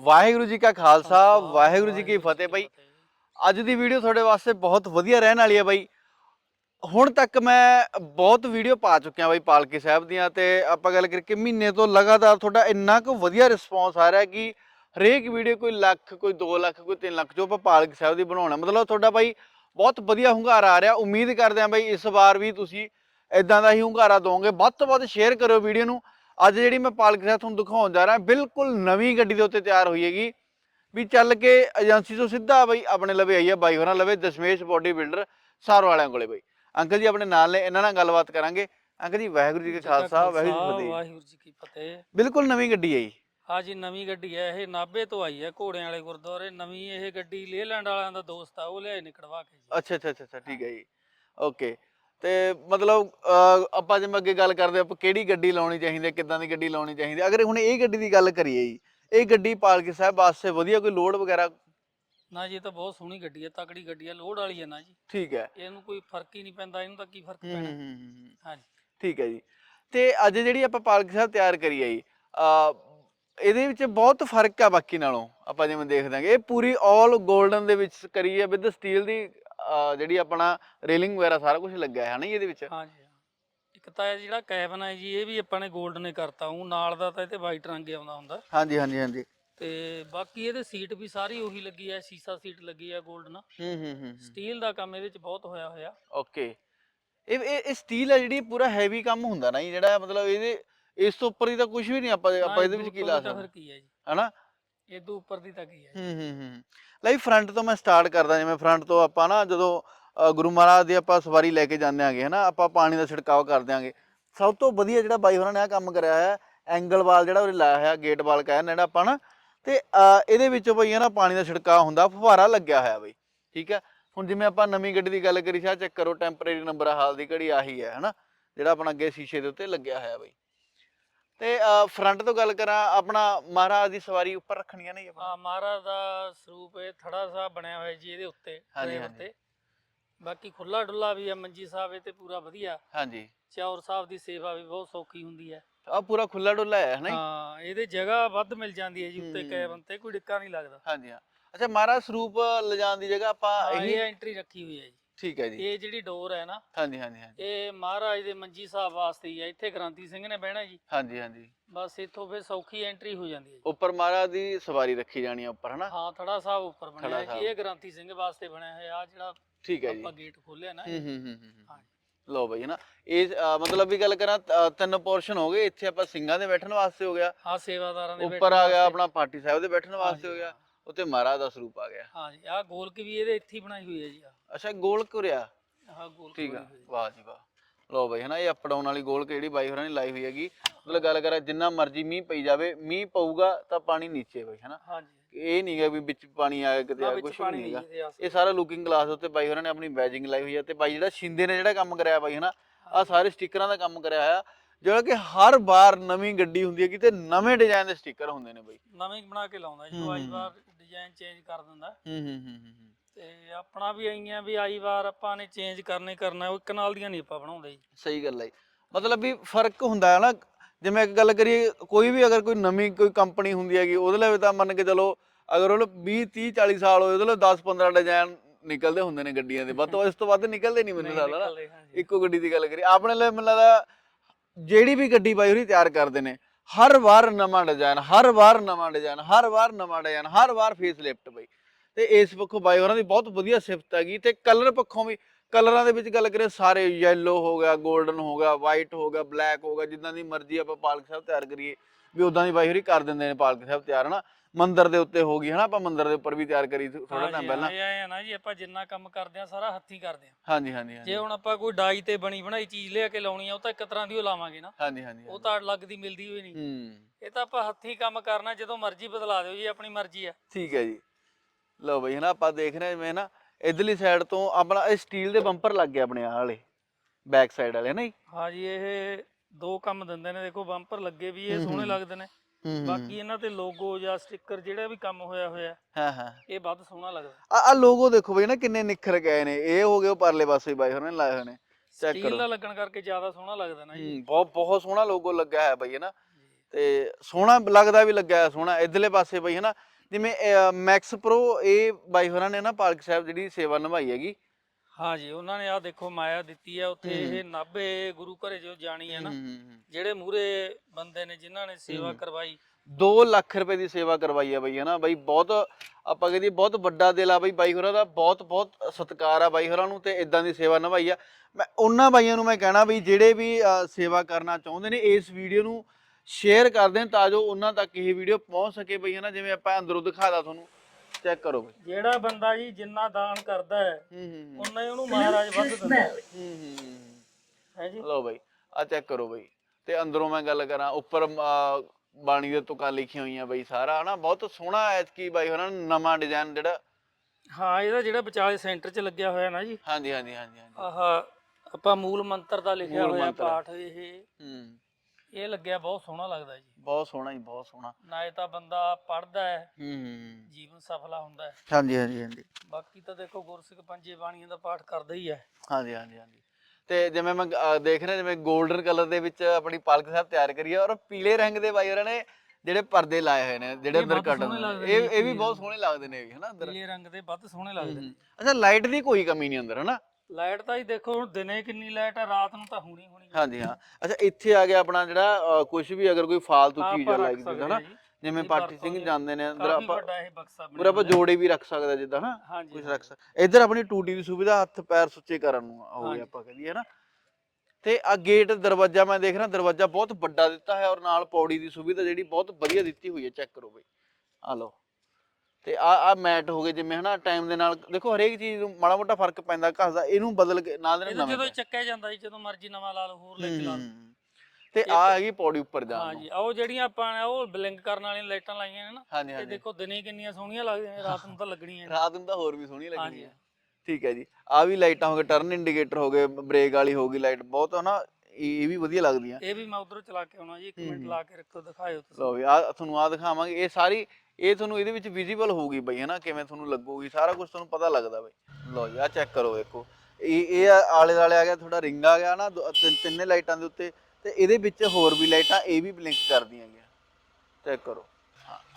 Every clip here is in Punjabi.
ਵਾਹਿਗੁਰੂ ਜੀ ਕਾ ਖਾਲਸਾ ਵਾਹਿਗੁਰੂ ਜੀ ਕੀ ਫਤਿਹ ਬਾਈ। ਅੱਜ ਦੀ ਵੀਡੀਓ ਤੁਹਾਡੇ ਵਾਸਤੇ ਬਹੁਤ ਵਧੀਆ ਰਹਿਣ ਵਾਲੀ ਹੈ ਬਾਈ। ਹੁਣ ਤੱਕ ਮੈਂ ਬਹੁਤ ਵੀਡੀਓ ਪਾ ਚੁੱਕਿਆ ਬਾਈ ਪਾਲਕੀ ਸਾਹਿਬ ਦੀਆਂ ਤੇ ਆਪਾਂ ਗੱਲ ਕਰੀਏ ਕਿ ਮਹੀਨੇ ਤੋਂ ਲਗਾਤਾਰ ਤੁਹਾਡਾ ਇੰਨਾ ਕੁ ਵਧੀਆ ਰਿਸਪੌਂਸ ਆ ਰਿਹਾ ਕਿ ਹਰੇਕ ਵੀਡੀਓ ਕੋਈ ਲੱਖ ਕੋਈ 2 ਲੱਖ ਕੋਈ 3 ਲੱਖ ਜੋ ਆਪਾਂ ਪਾਲਕੀ ਸਾਹਿਬ ਦੀ ਬਣਾਉਣਾ ਮਤਲਬ ਤੁਹਾਡਾ ਬਾਈ ਬਹੁਤ ਵਧੀਆ ਹੁੰਗਾਰਾ ਆ ਰਿਹਾ। ਉਮੀਦ ਕਰਦੇ ਹਾਂ ਬਾਈ ਇਸ ਵਾਰ ਵੀ ਤੁਸੀਂ ਇਦਾਂ ਦਾ ਹੀ ਹੁੰਗਾਰਾ ਦੋਗੇ ਵੱਧ ਤੋਂ ਵੱਧ ਸ਼ੇਅਰ ਕਰਿਓ ਵੀਡੀਓ ਨੂੰ। ਅੱਜ ਜਿਹੜੀ ਮੈਂ ਪਾਲਕੀ ਸਾਹਿਬ ਤੁਹਾਨੂੰ ਦਿਖਾਉਣ ਜਾ ਰਿਹਾ ਬਿਲਕੁਲ ਨਵੀਂ ਗੱਡੀ ਦੇ ਉੱਤੇ ਤਿਆਰ ਹੋਈ ਹੈਗੀ। ਵੀ ਚੱਲ ਕੇ ਏਜੰਸੀ ਤੋਂ ਸਿੱਧਾ ਬਈ ਆਪਣੇ ਲਵੇ ਆਈ ਹੈ ਬਾਈ ਹੋਰਾਂ ਲਵੇ ਦਸ਼ਮੇਸ਼ ਬੋਡੀ ਬਿਲਡਰ ਸਾਰ ਵਾਲਿਆਂ ਕੋਲੇ ਬਈ। ਅੰਕਲ ਜੀ ਆਪਣੇ ਨਾਲ ਨੇ ਇਹਨਾਂ ਨਾਲ ਗੱਲਬਾਤ ਕਰਾਂਗੇ। ਅੰਕਲ ਜੀ ਵਾਹਿਗੁਰੂ ਜੀ ਕਾ ਖਾਲਸਾ ਵਾਹਿਗੁਰੂ ਜੀ ਕੀ ਫਤਿਹ। ਵਾਹਿਗੁਰੂ ਜੀ ਕੀ ਫਤਿਹ। ਬਿਲਕੁਲ ਨਵੀਂ ਗੱਡੀ ਹੈ ਜੀ। ਆ ਜੀ ਨਵੀਂ ਗੱਡੀ ਹੈ ਇਹ ਨਾਭੇ ਤੋਂ ਆਈ ਹੈ ਘੋੜਿਆਂ ਵਾਲੇ ਗੁਰਦੁਆਰੇ। ਨਵੀਂ ਇਹ ਗੱਡੀ ਲੇਲੈਂਡ ਵਾਲਿਆਂ ਦਾ ਦੋਸਤ ਆ ਉਹ ਲਿਆਏ ਨਿਕੜਵਾ ਕੇ ਜੀ। ਅੱਛਾ ਅੱਛਾ ਅੱਛਾ ਠੀਕ ਹੈ ਜੀ। ਓਕੇ। ਤੇ ਮਤਲਬ ਅਹ, ਆਪਾਂ ਜਿਵੇਂ ਅੱਗੇ ਗੱਲ ਕਰਦੇ ਆਪਾਂ ਕਿਹੜੀ ਗੱਡੀ ਲਾਉਣੀ ਚਾਹੀਦੀ ਹੈ ਕਿੱਦਾਂ ਦੀ ਗੱਡੀ ਲਾਉਣੀ ਚਾਹੀਦੀ ਹੈ। ਅਗਰ ਹੁਣ ਇਹ ਗੱਡੀ ਦੀ ਗੱਲ ਕਰੀਏ ਜੀ ਇਹ ਗੱਡੀ ਪਾਲਕੀ ਸਾਹਿਬ ਵਾਸਤੇ ਵਧੀਆ ਕੋਈ ਲੋਡ ਵਗੈਰਾ? ਨਾ ਜੀ ਇਹ ਤਾਂ ਬਹੁਤ ਸੋਹਣੀ ਗੱਡੀ ਹੈ ਤਕੜੀ ਗੱਡੀ ਹੈ ਲੋਡ ਵਾਲੀ ਹੈ ਨਾ ਜੀ। ਠੀਕ ਹੈ। ਇਹਨੂੰ ਕੋਈ ਫ਼ਰਕ ਹੀ ਨਹੀਂ ਪੈਂਦਾ ਇਹਨੂੰ ਤਾਂ ਕੀ ਫ਼ਰਕ ਹੂੰ, ਹੂੰ, ਪੈਣਾ। ਹੂੰ, ਹੂੰ। ਹਾਂਜੀ। ਠੀਕ ਹੈ ਜੀ। ਤੇ ਅੱਜ ਜਿਹੜੀ ਆਪਾਂ ਪਾਲਕੀ ਸਾਹਿਬ ਤਿਆਰ ਕਰੀ ਹੈ ਜੀ ਆ ਇਹਦੇ ਵਿੱਚ ਬਹੁਤ ਫ਼ਰਕ ਆ ਬਾਕੀ ਨਾਲੋਂ ਆਪਾਂ ਜਿਵੇਂ ਦੇਖਦੇ ਹਾਂਗੇ। ਇਹ ਪੂਰੀ 올 골ਡਨ ਦੇ ਵਿੱਚ ਕਰੀ ਹੈ ਵਿਦ ਸਟੀਲ ਦੀ ਅਹ, ਜਿਹੜੀ ਆਪਣਾ ਰੇਲਿੰਗ ਵਗੈਰਾ ਸਾਰਾ ਕੁਝ ਲੱਗਾ ਹੈ ਨਾ ਜੀ ਇਹਦੇ ਵਿੱਚ? ਹਾਂਜੀ ਹਾਂ। ਇੱਕ ਤਾਂ ਇਹ ਜਿਹੜਾ ਕੈਬਨ ਹੈ ਜੀ ਇਹ ਵੀ ਆਪਾਂ ਨੇ 골ਡ ਨੇ ਕਰਤਾ। ਉਹ ਨਾਲ ਦਾ ਤਾਂ ਇਹ ਤੇ ਵਾਈਟ ਰੰਗ ਆਉਂਦਾ ਹੁੰਦਾ। ਹਾਂਜੀ ਹਾਂਜੀ ਹਾਂਜੀ। ਤੇ ਬਾਕੀ ਇਹਦੇ ਸੀਟ ਵੀ ਸਾਰੀ ਉਹੀ ਲੱਗੀ ਹੈ ਸੀਸਾ ਸੀਟ ਲੱਗੀ ਹੈ 골ਡ ਨਾਲ। ਹੂੰ ਹੂੰ ਹੂੰ ਸਟੀਲ ਦਾ ਕੰਮ ਇਹਦੇ ਚ ਬਹੁਤ ਹੋਇਆ ਹੋਇਆ। ਓਕੇ। ਇਹ ਇਹ ਇਹ ਸਟੀਲ ਹੈ ਜਿਹੜੀ ਪੂਰਾ ਹੈਵੀ ਕੰਮ ਹੁੰਦਾ ਨਾ ਜੀ ਜਿਹੜਾ ਮਤਲਬ ਇਹਦੇ ਇਸ ਤੋਂ ਉੱਪਰ ਦੀ ਤਾਂ ਕੁਝ ਵੀ ਨਹੀਂ ਆਪਾਂ ਆਪਾਂ ਇਹਦੇ ਇਹ ਵਿੱਚ ਕੀ ਲਾ ਸਕਦੇ? ਫਿਰ ਕੀ ਹੈ ਜੀ? ਹਨਾ? ਇਹ ਤੋਂ ਉੱਪਰ ਦੀ ਤਾਂ ਕੀ ਹੈ ਹੂੰ ਹੂੰ ਹੂੰ। ਲਈ ਫਰੰਟ ਤੋਂ ਮੈਂ ਸਟਾਰਟ ਕਰਦਾ ਜਿਵੇਂ ਫਰੰਟ ਤੋਂ ਆਪਾਂ ਨਾ ਜਦੋਂ ਅ, ਗੁਰੂ ਮਹਾਰਾਜ ਦੀ ਆਪਾਂ ਸਵਾਰੀ ਲੈ ਕੇ ਜਾਂਦੇ ਆਂਗੇ ਹਨਾ ਆਪਾਂ ਪਾਣੀ ਦਾ ਛਿੜਕਾਅ ਕਰ ਦਿਆਂਗੇ। ਸਭ ਤੋਂ ਵਧੀਆ ਜਿਹੜਾ ਬਾਈ ਹੋਰਾਂ ਨੇ ਆ ਕੰਮ ਕਰਿਆ ਹੋਇਆ ਐਂਗਲ ਵਾਲ ਜਿਹੜਾ ਉਹ ਲਾਇਆ ਹੋਇਆ ਗੇਟ ਵਾਲ ਕਹਿੰਦੇ ਜਿਹੜਾ ਆਪਾਂ ਨਾ। ਤੇ ਅ, ਇਹਦੇ ਵਿੱਚੋਂ ਬਈ ਨਾ ਪਾਣੀ ਦਾ ਛਿੜਕਾਅ ਹੁੰਦਾ ਫੁਹਾਰਾ ਲੱਗਿਆ ਹੋਇਆ ਬਈ ਠੀਕ ਹੈ? ਹੁਣ ਜਿਵੇਂ ਆਪਾਂ ਨਵੀਂ ਗੱਡੀ ਦੀ ਗੱਲ ਕਰੀ ਸ਼ਾ ਚੈੱਕ ਕਰੋ ਟੈਂਪਰੇਰੀ ਨੰਬਰ ਹਾਲ ਦੀ ਘੜੀ ਆਹੀ ਹੈ ਹਨਾ ਜਿਹੜਾ ਆਪਣਾ ਅੱਗੇ ਸ਼ੀਸ਼ੇ ਦੇ ਉੱਤੇ ਲੱਗਿਆ ਹੋਇਆ ਬਈ। ਤੇ ਫਰੰਟ ਤੋਂ ਗੱਲ ਕਰਾਂ ਆਪਣਾ ਮਹਾਰਾਜ ਦੀ ਸਵਾਰੀ ਉੱਪਰ ਰੱਖਣੀਆਂ ਨੇ ਜੀ ਆਪਾਂ ਆ ਮਹਾਰਾਜ ਦਾ ਸਰੂਪ ਇਹ ਥੜਾ ਸਾਹਿਬ ਬਣਿਆ ਹੋਇਆ ਜੀ ਇਹਦੇ ਉੱਤੇ ਹਾਂਜੀ, ਹਾਂਜੀ। ਬਾਕੀ ਖੁੱਲਾ ਡੁੱਲਾ ਵੀ ਹੈ ਮੰਜੀ ਸਾਹਿਬ ਇਹ ਤੇ ਪੂਰਾ ਵਧੀਆ। ਹਾਂਜੀ। ਚੌਰ ਸਾਹਿਬ ਦੀ ਸੇਵਾ ਵੀ ਬਹੁਤ ਸੌਖੀ ਹੁੰਦੀ ਹੈ। ਆ ਪੂਰਾ ਖੁੱਲਾ ਡੁੱਲਾ ਹੈ ਜੀ? ਹਾਂ ਇਹਦੇ ਜਗ੍ਹਾ ਵੱਧ ਮਿਲ ਜਾਂਦੀ ਹੈ ਜੀ ਉੱਤੇ ਹੂੰ। ਕੈਬਨ ਤੇ ਕੋਈ ਡਿੱਕਾ ਨਹੀਂ ਲੱਗਦਾ। ਹਾਂਜੀ ਹਾਂ। ਅੱਛਾ ਮਹਾਰਾਜ ਸਰੂਪ ਲਿਜਾਣ ਦੀ ਜਗ੍ਹਾ ਆਪਾਂ ਹਾਂ, ਇਹੀ ਇਹ ਐਂਟਰੀ ਰੱਖੀ ਹੋਈ ਹੈ ਜੀ। ਠੀਕ ਹੈ ਜੀ। ਇਹ ਜਿਹੜੀ ਡੋਰ ਹੈ ਨਾ ਹਾਂਜੀ ਹਾਂਜੀ ਹਾਂਜੀ। ਇਹ ਮਹਾਰਾਜ ਦੇ ਮੰਜੀ ਸਾਹਿਬ ਵਾਸਤੇ ਹੀ ਹੈ। ਇੱਥੇ ਗ੍ਰਾਂਤੀ ਸਿੰਘ ਨੇ ਬਹਿਣਾ ਜੀ। ਹਾਂਜੀ ਹਾਂਜੀ। ਬਸ ਇੱਥੋਂ ਫਿਰ ਸੌਖੀ ਐਂਟਰੀ ਹੋ ਜਾਂਦੀ ਹੈ ਜੀ। ਉੱਪਰ ਮਹਾਰਾਜ ਦੀ ਸਵਾਰੀ ਰੱਖੀ ਜਾਣੀ ਆ ਉੱਪਰ ਹਨਾ? ਹਾਂ ਥੜਾ ਸਾਹਿਬ ਉੱਪਰ ਬਣਿਆ ਥੜਾ ਹੈ ਜੀ। ਸਾਹਿਬ। ਇਹ ਗ੍ਰਾਂਤੀ ਸਿੰਘ ਵਾਸਤੇ ਬਣਿਆ ਹੋਇਆ। ਆ ਜਿਹੜਾ ਠੀਕ ਹੈ ਜੀ। ਆਪਾਂ ਗੇਟ ਖੋਲਿਆ ਨਾ ਹੂੰ। ਹੂੰ ਹੂੰ ਹੂੰ, ਹੂੰ। ਹਾਂਜੀ। ਲਓ ਬਈ ਹਨਾ? ਇਹ ਅ, ਮਤਲਬ ਵੀ ਗੱਲ ਕਰਾਂ ਅ, ਤਿੰਨ ਪੋਰਸ਼ਨ ਹੋ ਗਏ। ਇੱਥੇ ਆਪਾਂ ਸਿੰਘਾਂ ਦੇ ਬੈਠਣ ਵਾਸਤੇ ਹੋ ਗਿਆ। ਆ ਸੇਵਾਦਾਰਾਂ ਦੇ ਉੱਪਰ ਆ ਗਿਆ ਵਾਸਤੇ। ਆਪਣਾ ਪਾਰਟੀ ਸਾਹਿਬ ਦੇ ਬੈਠਣ ਵਾਸਤੇ ਹੋ ਗਿਆ। ਹਾਂ। ਉੱਤੇ ਮਹਾਰਾਜ ਦਾ ਸਰੂਪ ਆ ਗਿਆ। ਹਾਂਜੀ ਆ ਗੋਲਕ ਵੀ ਇਹਦੇ ਇੱਥੇ ਹੀ ਬਣਾਈ ਹੋਈ ਹੈ ਜੀ ਅੱਛਾ ਗੋਲ ਗੋਲਕ ਠੀਕ ਆ। ਵਾਹ ਜੀ ਵਾਹ। ਲਓ ਬਈ ਹਨਾ ਇਹ ਅਪ ਡਾਊਨ ਵਾਲੀ ਗੋਲ ਜਿਹੜੀ ਬਾਈ ਹੋਰਾਂ ਨੇ ਲਾਈ ਹੋਈ ਹੈਗੀ। ਮਤਲਬ ਗੱਲ ਕਰਾਂ ਜਿੰਨਾ ਮਰਜ਼ੀ ਮੀਂਹ ਪਈ ਜਾਵੇ ਮੀਂਹ ਪਊਗਾ ਤਾਂ ਪਾਣੀ ਨੀਚੇ ਬਈ ਹਨਾ। ਹਾਂਜੀ ਇਹ ਨਹੀਂ ਵੀ ਵਿੱਚ ਪਾਣੀ ਆ ਗਿਆ ਕਿਤੇ ਆ ਕੁਝ ਨਹੀਂ ਹੈਗਾ ਇਹ ਸਾਰਾ ਲੁਕਿੰਗ ਗਲਾਸ ਉੱਤੇ ਬਾਈ ਹੋਰਾਂ ਨੇ ਆਪਣੀ ਬੈਜਿੰਗ ਲਾਈ ਹੋਈ ਹੈ ਤੇ ਬਾਈ ਜਿਹੜਾ ਸ਼ਿੰਦੇ ਨੇ ਜਿਹੜਾ ਕੰਮ ਕਰਿਆ ਬਾਈ ਹਨਾ ਆ ਸਾਰੇ ਸਟickਰਾਂ ਦਾ ਕੰਮ ਕਰਿਆ ਹੋਇਆ। ਜਿਹੜਾ ਕਿ ਹਰ ਵਾਰ ਨਵੀਂ ਗੱਡੀ ਹੁੰਦੀ ਹੈ ਕਿਤੇ ਨਵੇਂ ਡਿਜ਼ਾਈਨ ਦੇ ਸਟicker ਹੁੰਦੇ ਨੇ ਬਾਈ। ਨਵੇਂ ਬਣਾ ਕੇ ਲਾਉਂਦਾ ਜੀ ਹੂੰ, ਵਾਰ ਡਿਜ਼ਾਈਨ ਚੇਂਜ ਕਰ ਦਿੰਦਾ। ਹੂੰ ਹੂੰ ਹੂੰ ਹੂੰ। ਤੇ ਆਪਣਾ ਵੀ ਆਈਆਂ ਵੀ ਆਈ ਵਾਰ ਆਪਾਂ ਨੇ ਚੇਂਜ ਕਰਨੇ ਕਰਨਾ ਉਹ ਇੱਕ ਨਾਲ ਦੀਆਂ ਨਹੀਂ ਆਪਾਂ ਬਣਾਉਂਦੇ ਜੀ। ਸਹੀ ਗੱਲ ਹੈ ਜੀ। ਮਤਲਬ ਵੀ ਫ਼ਰਕ ਹੁੰਦਾ ਹੈ ਨਾ ਜਿਵੇਂ ਇੱਕ ਗੱਲ ਕਰੀਏ ਕੋਈ ਵੀ ਅਗਰ ਕੋਈ ਨਵੀਂ ਕੋਈ ਕੰਪਨੀ ਹੁੰਦੀ ਹੈਗੀ ਉਹਦੇ ਲਈ ਤਾਂ ਮੰਨ ਕੇ ਚਲੋ ਅਗਰ ਉਹਨੂੰ 20 30 40 ਸਾਲ ਹੋਏ ਉਹਦੇ ਲਈ 10 15 ਡਿਜ਼ਾਈਨ ਨਿਕਲਦੇ ਹੁੰਦੇ ਨੇ ਗੱਡੀਆਂ ਦੇ। ਵੱਧ ਤੋਂ ਵੱਧ ਇਸ ਤੋਂ ਵੱਧ ਨਿਕਲਦੇ ਨਹੀਂ ਮੈਨੂੰ ਨਹੀਂ ਲੱਗਦਾ ਨਾ। ਨਿਕਲਦੇ, ਹਾਂਜੀ। ਇੱਕੋ ਗੱਡੀ ਦੀ ਗੱਲ ਕਰੀ ਆਪਣੇ ਲਈ ਮੈਨੂੰ ਲੱਗਦਾ ਜਿਹੜੀ ਵੀ ਗੱਡੀ ਬਾਈ ਹੋਰੀ ਤਿਆਰ ਕਰਦੇ ਨੇ ਹਰ ਵਾਰ ਨਵਾਂ ਡਿਜ਼ਾਈਨ ਹਰ ਵਾਰ ਨਵਾਂ ਡਿਜ਼ਾਈਨ ਹਰ ਵਾਰ ਨਵਾਂ ਡਿਜ਼ਾਈਨ ਹਰ ਵਾਰ ਫੇਸ ਲਿਫਟ ਬਈ। ਤੇ ਇਸ ਪੱਖੋਂ ਬਾਈ ਹੋਰਾਂ ਦੀ ਬਹੁਤ ਵਧੀਆ ਸਿਫਤ ਹੈਗੀ ਤੇ ਕਲਰ ਪੱਖੋਂ ਵੀ ਕਲਰਾਂ ਦੇ ਵਿੱਚ ਗੱਲ ਕਰੀਏ ਸਾਰੇ ਯੈਲੋ ਹੋ ਗਿਆ 골ਡਨ ਹੋ ਗਿਆ ਵਾਈਟ ਹੋ ਗਿਆ ਬਲੈਕ ਹੋ ਗਿਆ ਜਿੱਦਾਂ ਦੀ ਮਰਜ਼ੀ ਆਪਾਂ ਪਾਲਕ ਸਾਹਿਬ ਤਿਆਰ ਕਰੀਏ ਵੀ ਉਦਾਂ ਦੀ ਬਾਈ ਹੋਰੀ ਕਰ ਦਿੰਦੇ ਨੇ ਪਾਲਕ ਸਾਹਿਬ ਤਿਆਰ ਹਨਾ? ਮੰਦਿਰ ਦੇ ਉੱਤੇ ਹੋ ਗਈ ਹਨਾ? ਆਪਾਂ ਮੰਦਿਰ ਦੇ ਉੱਪਰ ਵੀ ਤਿਆਰ ਕਰੀ ਥੋੜਾ ਟਾਈਮ ਪਹਿਲਾਂ। ਇਹ ਆ ਨਾ ਜੀ ਆਪਾਂ ਜਿੰਨਾ ਕੰਮ ਕਰਦੇ ਆ ਸਾਰਾ ਹੱਥੀਂ ਕਰਦੇ ਆ ਹਾਂਜੀ ਹਾਂਜੀ ਜੇ ਹੁਣ ਆਪਾਂ ਕੋਈ ਡਾਈ ਤੇ ਬਣੀ ਬਣਾਈ ਚੀਜ਼ ਲਿਆ ਕੇ ਲਾਉਣੀ ਆ ਉਹ ਤਾਂ ਇੱਕ ਤਰ੍ਹਾਂ ਦੀ ਉਹ ਲਾਵਾਂਗੇ ਨਾ। ਹਾਂਜੀ ਹਾਂਜੀ। ਉਹ ਤਾਂ ਅਲੱਗ ਦੀ ਮਿਲਦੀ ਹੋਈ ਨਹੀਂ। ਹੂੰ। ਇਹ ਤਾਂ ਆਪਾਂ ਹੱਥੀਂ ਕੰਮ ਕਰਨਾ ਜਦੋਂ ਮਰਜ਼ੀ ਬਦਲਾ ਦਿਓ ਜੀ ਆਪਣੀ ਮਰਜ਼ੀ ਆ। ਠੀਕ ਹੈ ਜੀ। ਲਓ ਬਈ ਹਨਾ ਆਪਾਂ ਦੇਖ ਰਹੇ ਹਾਂ ਜਿਵੇਂ ਨਾ ਇਧਰਲੀ ਸਾਈਡ ਤੋਂ ਆਪਣਾ ਇਹ ਸਟੀਲ ਦੇ ਬੰਪਰ ਲੱਗ ਗਏ ਆਪਣੇ ਆਹ ਵਾਲੇ ਬੈਕ ਸਾਈਡ ਵਾਲੇ ਨਾ ਜੀ? ਹਾਂਜੀ ਇਹ ਦੋ ਕੰਮ ਦਿੰਦੇ ਨੇ ਦੇਖੋ ਬੰਪਰ ਲੱਗੇ ਵੀ ਇਹ ਹੂੰ, ਸੋਹਣੇ ਹੂੰ। ਲੱਗਦੇ ਨੇ। ਬਾਕੀ ਇਹਨਾਂ ਤੇ ਲੋਗੋ ਜਾਂ ਸਟicker ਜਿਹੜਾ ਵੀ ਕੰਮ ਹੋਇਆ ਹੋਇਆ ਹਾਂ ਹਾਂ। ਇਹ ਵੱਧ ਸੋਹਣਾ ਲੱਗਦਾ। ਆ ਆ ਲੋਗੋ ਦੇਖੋ ਬਈ ਨਾ ਕਿੰਨੇ ਨਿਖਰ ਗਏ ਨੇ। ਇਹ ਹੋ ਗਏ ਉਹ ਪਰਲੇ ਪਾਸੇ ਬਾਈ ਹੋਰਾਂ ਨੇ ਲਾਏ ਹੋਏ ਨੇ। ਚੈੱਕ ਸਟੀਲ ਕਰੋ। ਦਾ ਲੱਗਣ ਕਰਕੇ ਜ਼ਿਆਦਾ ਸੋਹਣਾ ਲੱਗਦਾ ਨਾ ਜੀ। ਹੂੰ, ਬਹੁਤ ਬਹੁਤ ਸੋਹਣਾ ਲੋਗੋ ਲੱਗਾ ਹੈ ਬਈ ਹੈ ਨਾ ਤੇ ਸੋਹਣਾ ਲੱਗਦਾ ਵੀ ਲੱਗਿਆ ਹੋਇਆ ਸੋਹਣਾ। ਇਧਰਲੇ ਪਾਸੇ ਬਈ ਹਨਾ ਜਿਵੇਂ ਮੈਕਸ ਪ੍ਰੋ ਇਹ ਬਾਈ ਹੋਰਾਂ ਨੇ ਨਾ ਪਾਲਕ ਸਾਹਿਬ ਜਿਹੜੀ ਸੇਵਾ ਨਿਭਾਈ ਹੈਗੀ ਹਾਂ ਜੀ ਉਹਨਾਂ ਨੇ ਆ ਦੇਖੋ ਮਾਇਆ ਦਿੱਤੀ ਆ ਉੱਥੇ। ਇਹ ਨਾਭੇ ਗੁਰੂ ਘਰੇ ਜੋ ਜਾਣੀ ਹੈ ਨਾ। ਜਿਹੜੇ ਮੂਰੇ ਬੰਦੇ ਨੇ ਜਿਨ੍ਹਾਂ ਨੇ ਸੇਵਾ। ਕਰਵਾਈ 2 ਲੱਖ ਰੁਪਏ ਦੀ ਸੇਵਾ ਕਰਵਾਈ ਹੈ ਬਈ ਹਨਾ ਬਾਈ ਬਹੁਤ ਆਪਾਂ ਕਹਿੰਦੇ ਬਹੁਤ ਵੱਡਾ ਦਿਲ ਆ ਬਈ ਬਾਈ ਹੋਰਾਂ ਦਾ ਬਹੁਤ ਬਹੁਤ ਸਤਿਕਾਰ ਆ ਬਾਈ ਹੋਰਾਂ ਨੂੰ ਤੇ ਇਦਾਂ ਦੀ ਸੇਵਾ ਨਿਭਾਈ ਆ ਮੈਂ ਉਹਨਾਂ ਬਾਈਆਂ ਨੂੰ ਮੈਂ ਕਹਿਣਾ ਬਈ ਜਿਹੜੇ ਵੀ ਸੇਵਾ ਕਰਨਾ ਚਾਹੁੰਦੇ ਨੇ ਇਸ ਵੀਡੀਓ ਨੂੰ ਸ਼ੇਅਰ ਕਰ ਦੇਣ ਤਾਂ ਜੋ ਉਹਨਾਂ ਤੱਕ ਇਹ ਵੀਡੀਓ ਪਹੁੰਚ ਸਕੇ ਬਈ ਹਨਾ? ਜਿਵੇਂ ਆਪਾਂ ਅੰਦਰੋਂ ਦਿਖਾਦਾ ਤੁਹਾਨੂੰ ਚੈੱਕ ਕਰੋ ਬਈ। ਜਿਹੜਾ ਬੰਦਾ ਜੀ ਜਿੰਨਾ ਦਾਨ ਕਰਦਾ ਹੈ ਹੂੰ ਹੂੰ ਉਨਾ ਹੀ ਉਹਨੂੰ ਮਹਾਰਾਜ ਵੱਧ ਦਿੰਦਾ ਹੈ। ਹੂੰ, ਹੂੰ ਹੂੰ ਹੈ। ਜੀ? ਲਓ ਬਈ ਆ ਚੈੱਕ ਕਰੋ ਬਈ। ਤੇ ਅੰਦਰੋਂ ਮੈਂ ਗੱਲ ਕਰਾਂ ਉੱਪਰ ਬਾਣੀ ਦੇ ਤੁਕਾਂ ਲਿਖੀਆਂ ਹੋਈਆਂ ਬਈ ਸਾਰਾ ਹਨਾ? ਬਹੁਤ ਸੋਹਣਾ ਐਤਕੀ ਬਾਈ ਹੋਰਾਂ ਨੇ ਨਵਾਂ ਡਿਜ਼ਾਈਨ ਜਿਹੜਾ। ਹਾਂ ਇਹਦਾ ਜਿਹੜਾ ਵਿਚਾਲੇ ਸੈਂਟਰ 'ਚ ਲੱਗਿਆ ਹੋਇਆ ਨਾ ਜੀ। ਹਾਂਜੀ ਹਾਂਜੀ ਹਾਂਜੀ ਹਾਂਜੀ। ਆਹ ਆਪਾਂ ਮੂਲ ਮੰਤਰ ਦਾ ਲਿਖਿਆ ਮੂਲ ਹੋਇਆ ਮੰਤਰ। ਪਾਠ ਇਹ। ਹੂੰ। ਇਹ ਲੱਗਿਆ ਬਹੁਤ ਸੋਹਣਾ ਲੱਗਦਾ ਜੀ। ਬਹੁਤ ਸੋਹਣਾ ਜੀ ਬਹੁਤ ਸੋਹਣਾ। ਨਾਲੇ ਤਾਂ ਬੰਦਾ ਪੜਦਾ ਹੈ ਹੂੰ ਜੀਵਨ ਸਫਲਾ ਹੁੰਦਾ ਹੈ। ਹਾਂਜੀ ਹਾਂਜੀ ਹਾਂਜੀ। ਬਾਕੀ ਤਾਂ ਦੇਖੋ ਗੁਰਸਿੱਖ ਪੰਜੇ ਬਾਣੀਆਂ ਦਾ ਪਾਠ ਕਰਦਾ ਹੀ ਹੈ। ਹਾਂਜੀ ਹਾਂਜੀ ਹਾਂਜੀ। ਤੇ ਜਿਵੇਂ ਮੈਂ ਅ, ਦੇਖ ਰਿਹਾ ਜਿਵੇਂ 골ਡਨ ਕਲਰ ਦੇ ਵਿੱਚ ਆਪਣੀ ਪਾਲਕ ਸਾਹਿਬ ਤਿਆਰ ਕਰੀ ਹੈ ਔਰ ਪੀਲੇ ਰੰਗ ਦੇ ਬਾਈ ਹੋਰਾਂ ਨੇ ਜਿਹੜੇ ਪਰਦੇ ਲਾਏ ਹੋਏ ਨੇ ਜਿਹੜੇ ਇਹ ਅੰਦਰ ਲੱਗਦੇ ਇਹ ਨੇ ਇਹ ਵੀ ਬਹੁਤ ਸੋਹਣੇ ਲੱਗਦੇ ਨੇ ਵੀ ਹਨਾ ਅੰਦਰ? ਪੀਲੇ ਰੰਗ ਦੇ ਵੱਧ ਸੋਹਣੇ ਲੱਗਦੇ ਨੇ। ਅੱਛਾ ਲਾਈਟ ਦੀ ਕੋਈ ਕਮੀ ਨਹੀਂ ਅੰਦਰ ਹਨਾ? ਲਾਈਟ ਤਾਂ ਹੀ ਦੇਖੋ ਹੁਣ ਦਿਨੇ ਕਿੰਨੀ ਲਾਈਟ ਹੈ ਰਾਤ ਨੂੰ ਤਾਂ ਹੋਣੀ ਹੋਣੀ ਹੈ। ਹਾਂਜੀ ਹਾਂ ਅੱਛਾ ਇੱਥੇ ਆ ਗਿਆ ਆਪਣਾ ਜਿਹੜਾ ਕੁਝ ਵੀ ਅਗਰ ਕੋਈ ਫਾਲਤੂ ਚੀਜ਼ ਲਾਈਕ ਰੱਖ ਜਿੱਦਾਂ ਨਾ ਹਾਂ ਜਿਵੇਂ ਵਰਤੋਂ ਸਿੰਘ ਜਾਂਦੇ ਨੇ ਅੰਦਰ ਆਪਾਂ ਪੂਰਾ ਆਪਾਂ ਜੋੜੇ ਵੀ ਰੱਖ ਸਕਦੇ ਜਿੱਦਾਂ ਨਾ ਹੈ। ਕੁਝ ਹਾਂ। ਰੱਖ ਸਕਦੇ ਇੱਧਰ ਆਪਣੀ ਟੂਟੀ ਦੀ ਸੁਵਿਧਾ ਹੱਥ ਪੈਰ ਸੁੱਚੇ ਕਰਨ ਨੂੰ ਹੋ। ਗਿਆ ਆਪਾਂ ਕਹੀਏ ਨਾ ਤੇ ਆ ਗੇਟ ਦਰਵਾਜ਼ਾ ਮੈਂ ਦੇਖ ਰਿਹਾ ਦਰਵਾਜ਼ਾ ਬਹੁਤ ਵੱਡਾ ਦਿੱਤਾ ਹੈ ਔਰ ਨਾਲ ਪੌੜੀ ਦੀ ਸੁਵਿਧਾ ਜਿਹੜੀ ਬਹੁਤ ਵਧੀਆ ਦਿੱਤੀ ਹੋਈ ਹੈ ਚੈੱਕ ਕਰੋ ਬਈ ਆ ਲਓ ਤੇ ਆ ਆ ਮੈਟ ਹੋ ਗਏ ਜਿਵੇਂ ਹਨਾ ਟਾਈਮ ਦੇ ਨਾਲ ਦੇਖੋ ਹਰੇਕ ਚੀਜ਼ ਨੂੰ ਮਾੜਾ ਮੋਟਾ ਫ਼ਰਕ ਪੈਂਦਾ ਘਸਦਾ ਇਹਨੂੰ ਬਦਲ ਕੇ ਨਾਲ ਦੇ ਨਾਲ ਤਾਂ ਨਵੇਂ ਜਦੋਂ ਚੱਕਿਆ ਜਾਂਦਾ ਜੀ ਜਦੋਂ ਮਰਜ਼ੀ ਨਵਾਂ ਲਾ ਲਓ ਹੋਰ ਲੈ ਕੇ ਲਾ ਲਓ। ਤੇ ਆ ਹੈਗੀ ਪੌੜੀ ਉੱਪਰ ਜਾਣ ਹਾਂ ਨੂੰ। ਜੀ ਆਹ ਉਹ ਜਿਹੜੀਆਂ ਆਪਾਂ ਨੇ ਉਹ ਬਲਿੰਕ ਕਰਨ ਵਾਲੀਆਂ ਲਾਈਟਾਂ ਲਾਈਆਂ ਨੇ ਨਾ ਹਾਂਜੀ ਹਾਂਜੀ। ਦੇਖੋ ਦਿਨੇ ਕਿੰਨੀਆਂ ਸੋਹਣੀਆਂ ਲੱਗਦੀਆਂ ਨੇ ਰਾਤ ਨੂੰ ਤਾਂ ਲੱਗਣੀਆਂ ਨੇ। ਰਾਤ ਨੂੰ ਤਾਂ ਹੋਰ ਵੀ ਸੋਹਣੀ ਲੱਗਦੀ ਹਾਂਜੀ। ਹੈ ਠੀਕ ਹੈ ਜੀ। ਆ ਵੀ ਲਾਈਟਾਂ ਹੋ ਗਏ ਟਰਨ ਇੰਡੀਕੇਟਰ ਹੋ ਗਏ ਬ੍ਰੇਕ ਵਾਲੀ ਹੋ ਗਈ ਲਾਈਟ ਬਹੁਤ ਹਨਾ ਇਹ ਵੀ ਵਧੀਆ ਲੱਗਦੀਆਂ। ਇਹ ਵੀ ਮੈਂ ਉਧਰੋਂ ਚਲਾ ਕੇ ਆਉਣਾ ਜੀ ਇੱਕ ਮਿੰਟ ਹੂੰ। ਲਾ ਕੇ ਰੱਖੋ ਦਿਖਾਇਓ ਤੁਸੀਂ। ਲਓ ਵੀ ਆ ਤੁਹਾਨੂੰ ਆ ਦਿਖਾਵਾਂਗੇ ਇਹ ਸਾਰੀ ਇਹ ਤੁਹਾਨੂੰ ਇਹਦੇ ਵਿੱਚ ਵਿਜ਼ੀਬਲ ਹੋਊਗੀ ਬਈ, ਹਨਾ? ਕਿਵੇਂ ਤੁਹਾਨੂੰ ਲੱਗੂਗੀ? ਸਾਰਾ ਕੁਝ ਤੁਹਾਨੂੰ ਪਤਾ ਲੱਗਦਾ ਬਈ। ਲਓ ਜੀ ਆ ਚੈੱਕ ਕਰੋ ਦੇਖੋ ਇਹ ਇਹ ਆਲੇ ਦੁਆਲੇ ਆ ਗਿਆ, ਤੁਹਾਡਾ ਰਿੰਗ ਆ ਗਿਆ ਨਾ ਦੋ- ਤਿੰਨ- ਤਿੰਨੇ ਲਾਈਟਾਂ ਦੇ ਉੱਤੇ। ਤੇ ਇਹਦੇ ਵਿੱਚ ਹੋਰ ਵੀ ਲਾਈਟਾਂ, ਇਹ ਵੀ ਬਲਿੰਕ ਕਰਦੀਆਂ ਗਿਆ ਚੈੱਕ ਕਰੋ।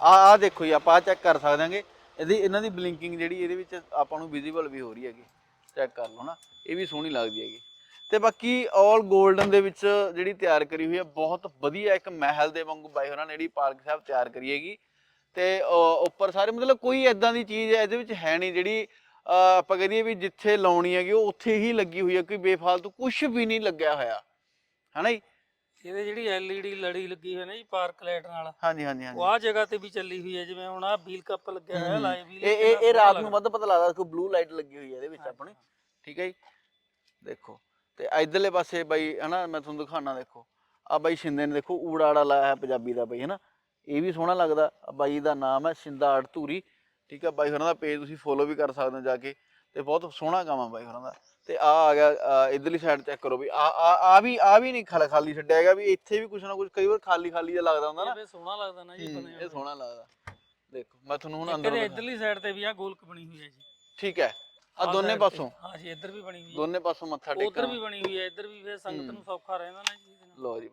ਆ ਆ ਦੇਖੋ ਜੀ, ਆਪਾਂ ਚੈੱਕ ਕਰ ਸਕਦੇ ਹਾਂਗੇ। ਇਹਦੀ, ਇਹਨਾਂ ਦੀ ਬਲਿੰਕਿੰਗ ਜਿਹੜੀ, ਇਹਦੇ ਵਿੱਚ ਆਪਾਂ ਨੂੰ ਵਿਜ਼ੀਬਲ ਵੀ ਹੋ ਰਹੀ ਹੈਗੀ। ਚੈੱਕ ਕਰ ਲਓ ਨਾ ਇਹ ਵੀ ਸੋਹਣੀ ਲੱਗਦੀ ਹੈਗੀ। ਤੇ ਬਾਕੀ 올 골ਡਨ ਦੇ ਵਿੱਚ ਜਿਹੜੀ ਤਿਆਰ ਕਰੀ ਹੋਈ ਹੈ, ਬਹੁਤ ਵਧੀਆ ਇੱਕ ਮਹਿਲ ਦੇ ਵਾਂਗੂ ਬਾਈ ਹੋਰਾਂ ਨੇ ਜਿਹੜੀ ਪਾਲਕ ਸਾਹਿਬ ਤਿਆਰ ਕਰੀ ਹੈਗੀ। ਤੇ ਉੱਪਰ ਸਾਰੇ ਮਤਲਬ ਕੋਈ ਐਦਾਂ ਦੀ ਚੀਜ਼ ਇਹਦੇ ਵਿੱਚ ਹੈ ਨਹੀਂ ਜਿਹੜੀ ਆਪਾਂ ਕਹਦੇ ਵੀ ਜਿੱਥੇ ਲਾਉਣੀ ਹੈਗੀ ਉਹ ਉੱਥੇ ਹੀ ਲੱਗੀ ਹੋਈ ਹੈ ਕੋਈ ਬੇਫਾਲਤੂ ਕੁਝ ਵੀ ਨਹੀਂ ਲੱਗਿਆ ਹੋਇਆ। ਹਨਾ ਜੀ? ਇਹਦੇ ਜਿਹੜੀ LED ਲੜੀ ਲੱਗੀ ਹੋਈ ਹੈ ਨਾ ਜੀ ਪਾਰਕ ਲਾਈਟ ਨਾਲ ਹਾਂਜੀ ਹਾਂਜੀ ਹਾਂਜੀ। ਉਹ ਆ ਜਗ੍ਹਾ ਤੇ ਵੀ ਚੱਲੀ ਹੋਈ ਹੈ ਜਿਵੇਂ ਹੁਣ ਆ ਵੀਲ ਕੱਪ ਲੱਗਿਆ ਹੋਇਆ। ਲਾਈਵ ਵੀਲ ਇਹ ਇਹ ਇਹ ਰਾਤ ਨੂੰ ਵੱਧ ਪਤਾ ਲੱਗਦਾ ਕੋਈ ਬਲੂ ਲਾਈਟ ਲੱਗੀ ਹੋਈ ਹੈ ਇਹਦੇ ਵਿੱਚ ਆਪਣੇ ਠੀਕ ਹੈ ਜੀ? ਦੇਖੋ ਤੇ ਇਧਰਲੇ ਪਾਸੇ ਬਾਈ ਹਨਾ ਮੈਂ ਤੁਹਾਨੂੰ ਦਿਖਾਣਾ ਦੇਖੋ। ਆ ਬਾਈ ਸ਼ਿੰਦੇ ਨੇ ਦੇਖੋ ਊੜਾੜਾ ਲਾਇਆ ਹੈ ਪੰਜਾਬੀ ਦਾ ਬਾਈ ਹਨਾ? ਇਹ ਵੀ ਸੋਹਣਾ ਲੱਗਦਾ। ਬਾਈ ਦਾ ਨਾਮ ਹੈ ਸ਼ਿੰਦਾ ਧੂਰੀ ਠੀਕ ਹੈ ਬਾਈ ਹੋਰਾਂ ਦਾ ਪੇਜ ਤੁਸੀਂ ਫੋਲੋ ਵੀ ਕਰ ਸਕਦੇ ਹੋ ਜਾ ਕੇ ਤੇ ਬਹੁਤ ਸੋਹਣਾ ਕੰਮ ਆ ਬਾਈ ਹੋਰਾਂ ਦਾ। ਤੇ ਆ ਆ ਗਿਆ ਇਧਰਲੀ ਸਾਈਡ ਚੈੱਕ ਕਰੋ ਵੀ ਆ ਆ ਆ ਵੀ ਆ ਵੀ ਨਹੀਂ ਖਾਲੀ ਖਾਲੀ ਛੱਡਿਆ ਹੈਗਾ ਵੀ ਇੱਥੇ ਵੀ ਕੁਛ ਨਾ ਕੁਛ ਕਈ ਵਾਰ ਖਾਲੀ ਖਾਲੀ ਜਿਹਾ ਲੱਗਦਾ ਹੁੰਦਾ ਨਾ। ਇਹ ਸੋਹਣਾ ਲੱਗਦਾ ਨਾ ਜੀ ਇਹ ਸੋਹਣਾ ਲੱਗਦਾ। ਦੇਖੋ ਮੈਂ ਤੁਹਾਨੂੰ ਹੁਣ ਅੰਦਰ ਇਧਰਲੀ ਸਾਈਡ ਤੇ ਵੀ ਆ ਗੋਲਕ ਬਣੀ ਹੋਈ ਹੈ ਜੀ। ਠੀਕ ਹੈ। ਆ ਦੋਨੇ। ਪਾਸੋਂ? ਹਾਂ ਜੀ ਇੱਧਰ ਵੀ ਬਣੀ ਹੋਈ ਹੈ। ਦੋਨੇ ਪਾਸੋਂ ਮੱਥਾ ਉਧਰ ਟੇਕਣਾ। ਵੀ ਬਣੀ ਹੋਈ ਹੈ ਇੱਧਰ ਵੀ ਫੇਰ ਸੰਗਤ। ਨੂੰ ਸੌਖਾ ਰਹਿੰਦਾ ਨਾ ਜੀ। ਲਓ ਜੀ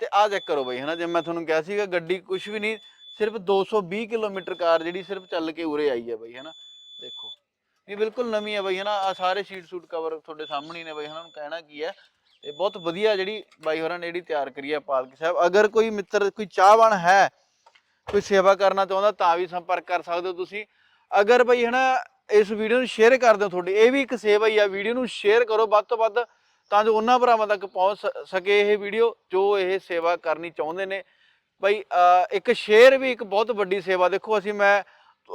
ਤੇ ਆਹ ਚੈੱਕ ਕਰੋ ਬਈ, ਹਨਾ, ਜੇ ਮੈਂ ਤੁਹਾਨੂੰ ਕਿਹਾ ਸੀਗਾ ਗੱਡੀ ਕੁਝ ਵੀ ਨਹੀਂ, ਸਿਰਫ 220 ਕਿਲੋਮੀਟਰ ਕਾਰ ਜਿਹੜੀ ਸਿਰਫ ਚੱਲ ਕੇ ਉਰੇ ਆਈ ਹੈ ਬਈ, ਹਨਾ, ਦੇਖੋ। ਇਹ ਬਿਲਕੁਲ ਨਵੀਂ ਹੈ ਬਈ, ਹਨਾ ਆ ਸਾਰੇ ਸ਼ੀਟ ਸੂਟ ਕਵਰ ਤੁਹਾਡੇ ਸਾਹਮਣੇ ਨੇ ਬਈ, ਹਨਾ ਨੂੰ ਕਹਿਣਾ ਕੀ ਹੈ, ਤੇ ਬਹੁਤ ਵਧੀਆ ਜਿਹੜੀ ਬਾਈ ਹੋਰਾਂ ਨੇ ਜਿਹੜੀ ਤਿਆਰ ਕਰੀ ਹੈ ਪਾਲਕ ਸਾਹਿਬ। ਅਗਰ ਕੋਈ ਮਿੱਤਰ, ਕੋਈ ਚਾਹਵਾਨ ਹੈ, ਕੋਈ ਸੇਵਾ ਕਰਨਾ ਚਾਹੁੰਦਾ ਤਾਂ ਵੀ ਸੰਪਰਕ ਕਰ ਸਕਦੇ ਹੋ ਤੁਸੀਂ। ਅਗਰ ਬਈ, ਹਨਾ, ਇਸ ਵੀਡੀਓ ਨੂੰ ਸ਼ੇਅਰ ਕਰ ਦਿਓ ਤੁਹਾਡੀ, ਇਹ ਵੀ ਇੱਕ ਸੇਵਾ ਹੀ ਆ ਵੀਡੀਓ ਨੂੰ ਸ਼ੇਅਰ ਕਰੋ, ਵੱਧ ਤੋਂ ਵੱਧ ਤਾਂ ਜੋ ਉਹਨਾਂ ਭਰਾਵਾਂ ਤੱਕ ਪਹੁੰਚ ਸ- ਸਕੇ ਇਹ ਵੀਡੀਓ ਜੋ ਇਹ ਸੇਵਾ ਕਰਨੀ ਚਾਹੁੰਦੇ ਨੇ। ਬਈ ਇੱਕ ਸ਼ੇਅਰ ਵੀ ਇੱਕ ਬਹੁਤ ਵੱਡੀ ਸੇਵਾ। ਦੇਖੋ, ਅਸੀਂ ਮੈਂ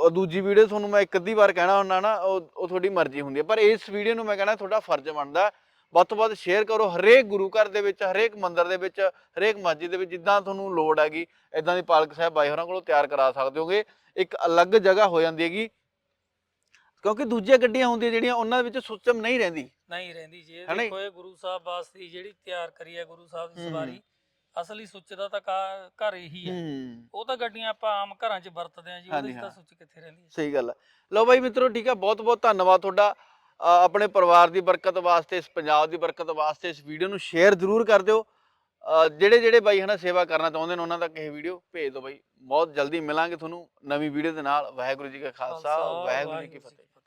ਦੂਜੀ ਵੀਡੀਓ ਤੁਹਾਨੂੰ ਮੈਂ ਇੱਕ ਅੱਧੀ ਵਾਰ ਕਹਿਣਾ ਹੁੰਦਾ ਨਾ, ਉਹ ਉਹ ਤੁਹਾਡੀ ਮਰਜ਼ੀ ਹੁੰਦੀ ਹੈ। ਪਰ ਇਸ ਵੀਡੀਓ ਨੂੰ ਮੈਂ ਕਹਿਣਾ ਤੁਹਾਡਾ ਫਰਜ਼ ਬਣਦਾ। ਵੱਧ ਤੋਂ ਵੱਧ ਸ਼ੇਅਰ ਕਰੋ ਹਰੇਕ ਗੁਰੂ ਘਰ ਦੇ ਵਿੱਚ, ਹਰੇਕ ਮੰਦਿਰ ਦੇ ਵਿੱਚ, ਹਰੇਕ ਮਸਜਿਦ ਦੇ ਵਿੱਚ ਜਿੱਦਾਂ ਤੁਹਾਨੂੰ ਲੋੜ ਹੈਗੀ ਇਦਾਂ ਦੀ ਪਾਲਕ ਸਾਹਿਬ ਬਾਈ ਹੋਰਾਂ ਕੋਲੋਂ ਤਿਆਰ ਕਰਾ ਸਕਦੇ ਹੋਗੇ। ਇੱਕ ਅਲੱਗ ਜਗ੍ਹਾ ਹੋ ਜਾਂਦੀ ਹੈਗੀ। ਕਿਉਂਕਿ ਦੂਜੀਆਂ ਗੱਡੀਆਂ ਹੁੰਦੀਆਂ ਜਿਹੜੀਆਂ, ਉਹਨਾਂ ਦੇ ਵਿੱਚ ਸੁਚਮ ਨਹੀਂ ਰਹਿੰਦੀ। ਨਹੀਂ ਰਹਿੰਦੀ ਜੀ। ਇਹ ਹੈ ਨਾ ਜੀ? ਦੇਖੋ ਇਹ ਗੁਰੂ ਸਾਹਿਬ ਵਾਸਤੇ ਜਿਹੜੀ ਤਿਆਰ ਕਰੀ ਹੈ ਗੁਰੂ ਸਾਹਿਬ ਦੀ ਹੂੰ। ਸਵਾਰੀ ਅਸਲੀ ਸੁੱਚ ਦਾ ਤਾਂ ਘਰ ਇਹੀ ਹੈ। ਹੂੰ। ਉਹ ਤਾਂ ਗੱਡੀਆਂ ਆਪਾਂ ਆਮ ਘਰਾਂ 'ਚ ਵਰਤਦੇ ਆ ਜੀ ਉਹਦੇ ਹਾਂਜੀ, 'ਚ ਤਾਂ ਹਾਂ। ਸੁੱਚ ਕਿੱਥੇ ਰਹਿੰਦੀ ਹੈ? ਸਹੀ ਗੱਲ ਹੈ। ਲਓ ਬਾਈ ਮਿੱਤਰੋ ਠੀਕ ਹੈ ਬਹੁਤ ਬਹੁਤ ਧੰਨਵਾਦ ਤੁਹਾਡਾ। ਅ, ਆਪਣੇ ਪਰਿਵਾਰ ਦੀ ਬਰਕਤ ਵਾਸਤੇ ਇਸ ਪੰਜਾਬ ਦੀ ਬਰਕਤ ਵਾਸਤੇ ਇਸ ਵੀਡੀਓ ਨੂੰ ਸ਼ੇਅਰ ਜ਼ਰੂਰ ਕਰ ਦਿਓ। ਅ, ਜਿਹੜੇ ਜਿਹੜੇ ਬਾਈ ਹਨਾ ਸੇਵਾ ਕਰਨਾ ਚਾਹੁੰਦੇ ਨੇ ਉਹਨਾਂ ਤੱਕ ਇਹ ਵੀਡੀਓ ਭੇਜ ਦਿਓ ਬਾਈ। ਬਹੁਤ ਜਲਦੀ ਮਿਲਾਂਗੇ ਤੁਹਾਨੂੰ ਨਵੀਂ ਵੀਡੀਓ ਦੇ ਨਾਲ। ਵਾਹਿਗੁਰੂ ਜੀ ਕਾ ਖਾਲਸਾ ਵਾਹਿਗੁਰੂ ਜੀ ਕੀ ਫਤਿਹ।